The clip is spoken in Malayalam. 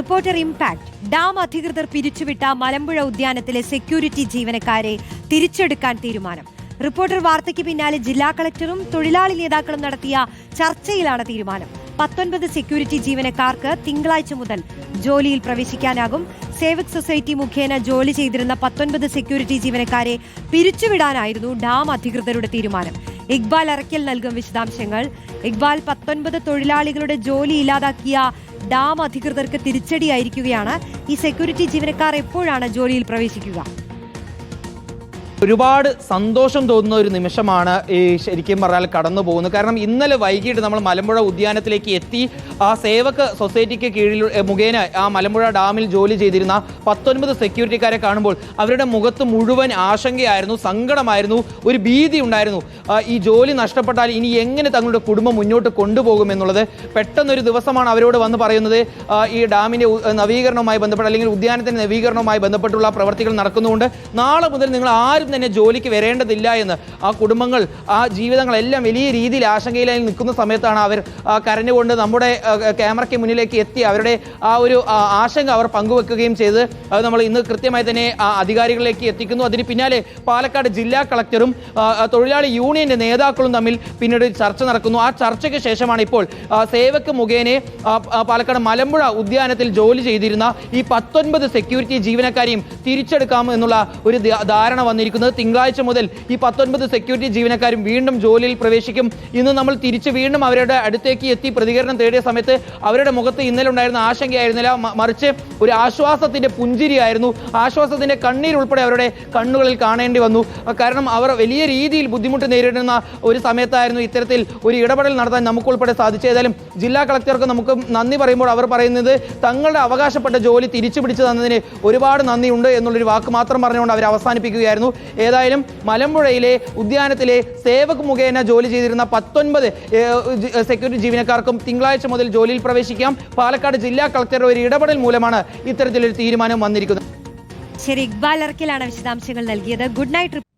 Reporter impact. ഡാം അധികൃതർ പിരിച്ചുവിട്ട മലമ്പുഴ ഉദ്യാനത്തിലെ സെക്യൂരിറ്റി ജീവനക്കാരെ തിരിച്ചെടുക്കാൻ തീരുമാനം. റിപ്പോർട്ടർ വാർത്തയ്ക്ക് പിന്നാലെ ജില്ലാ കളക്ടറും തൊഴിലാളി നേതാക്കളും നടത്തിയ ചർച്ചയിലാണ് തീരുമാനം. പത്തൊൻപത് സെക്യൂരിറ്റി ജീവനക്കാർക്ക് തിങ്കളാഴ്ച മുതൽ ജോലിയിൽ പ്രവേശിക്കാനാകും. സേവക് സൊസൈറ്റി മുഖേന ജോലി ചെയ്തിരുന്ന പത്തൊൻപത് സെക്യൂരിറ്റി ജീവനക്കാരെ പിരിച്ചുവിടാനായിരുന്നു ഡാം അധികൃതരുടെ തീരുമാനം. ഇക്ബാൽ അറക്കൽ നൽകും വിശദാംശങ്ങൾ. ഇക്ബാൽ പത്തൊൻപത് തൊഴിലാളികളുടെ ജോലി ഇല്ലാതാക്കിയ ഡാം അധികൃതർക്ക് തിരിച്ചടിയായിരിക്കുകയാണ്. ഈ സെക്യൂരിറ്റി ജീവനക്കാർ എപ്പോഴാണ് ജോലിയിൽ പ്രവേശിക്കുക? ഒരുപാട് സന്തോഷം തോന്നുന്ന ഒരു നിമിഷമാണ് ഈ ശരിക്കും പറഞ്ഞാൽ കടന്നു പോകുന്നത്. കാരണം ഇന്നലെ വൈകിട്ട് നമ്മൾ മലമ്പുഴ ഉദ്യാനത്തിലേക്ക് എത്തി ആ സേവക സൊസൈറ്റിക്ക് കീഴിൽ മുഖേന ആ മലമ്പുഴ ഡാമിൽ ജോലി ചെയ്തിരുന്ന പത്തൊൻപത് സെക്യൂരിറ്റിക്കാരെ കാണുമ്പോൾ അവരുടെ മുഖത്ത് മുഴുവൻ ആശങ്കയായിരുന്നു സങ്കടമായിരുന്നു ഒരു ഭീതി ഉണ്ടായിരുന്നു. ഈ ജോലി നഷ്ടപ്പെട്ടാൽ ഇനി എങ്ങനെ തങ്ങളുടെ കുടുംബം മുന്നോട്ട് കൊണ്ടുപോകുമെന്നുള്ളത് പെട്ടെന്നൊരു ദിവസമാണ് അവരോട് വന്ന് പറയുന്നത്. ഈ ഡാമിന്റെ നവീകരണവുമായി ബന്ധപ്പെട്ട് അല്ലെങ്കിൽ ഉദ്യാനത്തിന്റെ നവീകരണവുമായി ബന്ധപ്പെട്ടുള്ള പ്രവർത്തികൾ നടക്കുന്നുണ്ട്. നാളെ മുതൽ നിങ്ങൾ ആരും തന്നെ ജോലിക്ക് വരേണ്ടതില്ല എന്ന് ആ കുടുംബങ്ങൾ ആ ജീവിതങ്ങളെല്ലാം വലിയ രീതിയിൽ ആശങ്കയിലായി നിൽക്കുന്ന സമയത്താണ് അവർ കരഞ്ഞുകൊണ്ട് നമ്മുടെ ക്യാമറയ്ക്ക് മുന്നിലേക്ക് എത്തി അവരുടെ ആ ഒരു ആശങ്ക അവർ പങ്കുവെക്കുകയും ചെയ്ത്. അത് നമ്മൾ ഇന്ന് കൃത്യമായി തന്നെ അധികാരികളിലേക്ക് എത്തിക്കുന്നു. അതിന് പിന്നാലെ പാലക്കാട് ജില്ലാ കളക്ടറും തൊഴിലാളി യൂണിയന്റെ നേതാക്കളും തമ്മിൽ പിന്നീട് ചർച്ച നടക്കുന്നു. ആ ചർച്ചയ്ക്ക് ശേഷമാണ് ഇപ്പോൾ സേവക് മുഖേനെ പാലക്കാട് മലമ്പുഴ ഉദ്യാനത്തിൽ ജോലി ചെയ്തിരുന്ന ഈ പത്തൊൻപത് സെക്യൂരിറ്റി ജീവനക്കാരെയും തിരിച്ചെടുക്കാം എന്നുള്ള ഒരു ധാരണ ധാരണ വന്നിരിക്കുന്നത് തിങ്കളാഴ്ച മുതൽ ഈ പത്തൊൻപത് സെക്യൂരിറ്റി ജീവനക്കാരും വീണ്ടും ജോലിയിൽ പ്രവേശിക്കും. ഇന്ന് നമ്മൾ തിരിച്ച് വീണ്ടും അവരുടെ അടുത്തേക്ക് എത്തി പ്രതികരണം തേടിയ സമയത്ത് അവരുടെ മുഖത്ത് ഇന്നലെ ഉണ്ടായിരുന്ന ആശങ്കയായിരുന്നില്ല മറിച്ച് ഒരു ആശ്വാസത്തിന്റെ പുഞ്ചിരിയായിരുന്നു. ആശ്വാസത്തിന്റെ കണ്ണീർ ഉൾപ്പെടെ അവരുടെ കണ്ണുകളിൽ കാണേണ്ടി വന്നു. കാരണം അവർ വലിയ രീതിയിൽ ബുദ്ധിമുട്ട് നേരിടുന്ന ഒരു സമയത്തായിരുന്നു ഇത്തരത്തിൽ ഒരു ഇടപെടൽ നടത്താൻ നമുക്ക് ഉൾപ്പെടെ സാധിച്ചു ഏതായാലും ജില്ലാ കളക്ടർക്ക് നമുക്ക് നന്ദി പറയുമ്പോൾ അവർ പറയുന്നത് തങ്ങളുടെ അവകാശപ്പെട്ട ജോലി തിരിച്ചു പിടിച്ചു തന്നതിന് ഒരുപാട് നന്ദിയുണ്ട് എന്നുള്ളൊരു വാക്ക് മാത്രം പറഞ്ഞുകൊണ്ട് അവർ അവസാനിപ്പിക്കുകയായിരുന്നു. ഏതായാലും മലമ്പുഴയിലെ ഉദ്യാനത്തിലെ സേവക് മുഖേന ജോലി ചെയ്തിരുന്ന പത്തൊൻപത് സെക്യൂരിറ്റി ജീവനക്കാർക്കും തിങ്കളാഴ്ച മുതൽ ജോലിയിൽ പ്രവേശിക്കാം. പാലക്കാട് ജില്ലാ കളക്ടറുടെ ഒരു ഇടപെടൽ മൂലമാണ് ഇത്തരത്തിലൊരു തീരുമാനം വന്നിരിക്കുന്നത്. ശരി ഇക്ബാൽ അറക്കലാണ് വിശദാംശങ്ങൾ നൽകിയത്. Good night